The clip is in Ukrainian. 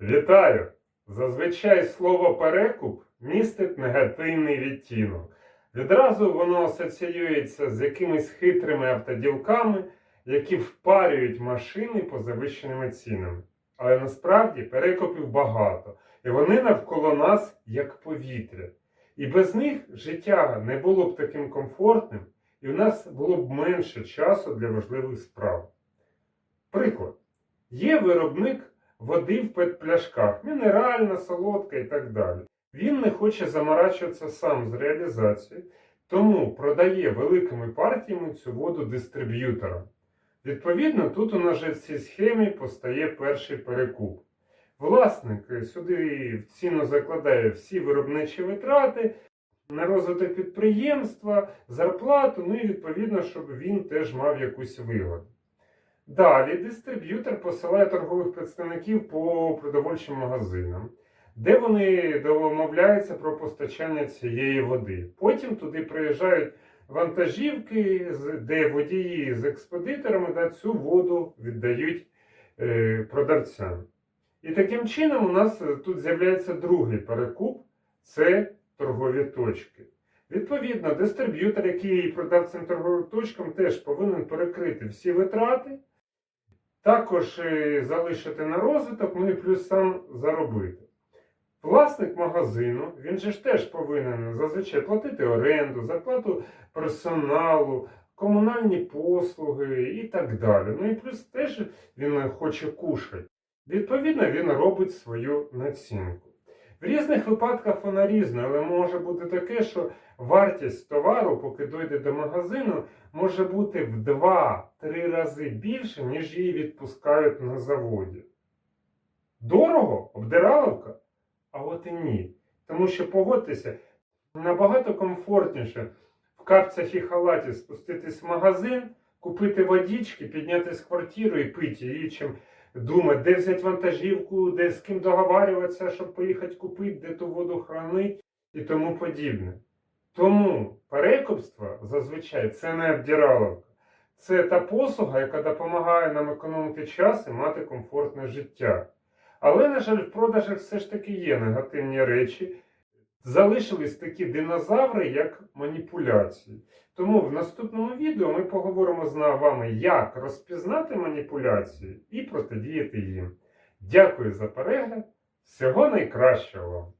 Вітаю! Зазвичай слово перекуп містить негативний відтінок. Відразу воно асоціюється з якимись хитрими автоділками, які впарюють машини по завищеними цінами. Але насправді перекупів багато, і вони навколо нас як повітря. І без них життя не було б таким комфортним, і в нас було б менше часу для важливих справ. Приклад. Є виробник води в петпляшках, мінеральна, солодка і так далі. Він не хоче заморачуватися сам з реалізацією, тому продає великими партіями цю воду дистриб'юторам. Відповідно, тут у нас в цій схемі постає перший перекуп. Власник сюди в ціну закладає всі виробничі витрати на розвиток підприємства, зарплату, ну і відповідно, щоб він теж мав якусь вигоду. Далі дистриб'ютор посилає торгових представників по продовольчим магазинам, де вони домовляються про постачання цієї води. Потім туди приїжджають вантажівки, де водії з експедиторами да, цю воду віддають е, продавцям. І таким чином у нас е, тут з'являється другий перекуп це торгові точки. Відповідно, дистриб'ютор, який продав цим торговим точкам, теж повинен перекрити всі витрати, також е, залишити на розвиток, ну і плюс сам заробити. Власник магазину, він же ж теж повинен зазвичай платити оренду, зарплату персоналу, комунальні послуги і так далі. Ну і плюс теж він хоче кушати. Відповідно, він робить свою націнку. В різних випадках вона різна, але може бути таке, що вартість товару, поки дойде до магазину, може бути в 2-3 рази більше, ніж її відпускають на заводі. Дорого? Обдираловка? А от і ні. Тому що погодьтеся, набагато комфортніше в капцях і халаті спуститись в магазин, купити водички, піднятися в квартиру і пити її, чим думати, де взяти вантажівку, де з ким договарюватися, щоб поїхати купити, де ту воду хранити і тому подібне. Тому перекупство зазвичай це не обдіраловка. Це та послуга, яка допомагає нам економити час і мати комфортне життя. Але, на жаль, в продажах все ж таки є негативні речі. Залишились такі динозаври, як маніпуляції. Тому в наступному відео ми поговоримо з вами, як розпізнати маніпуляції і протидіяти їм. Дякую за перегляд. Всього найкращого!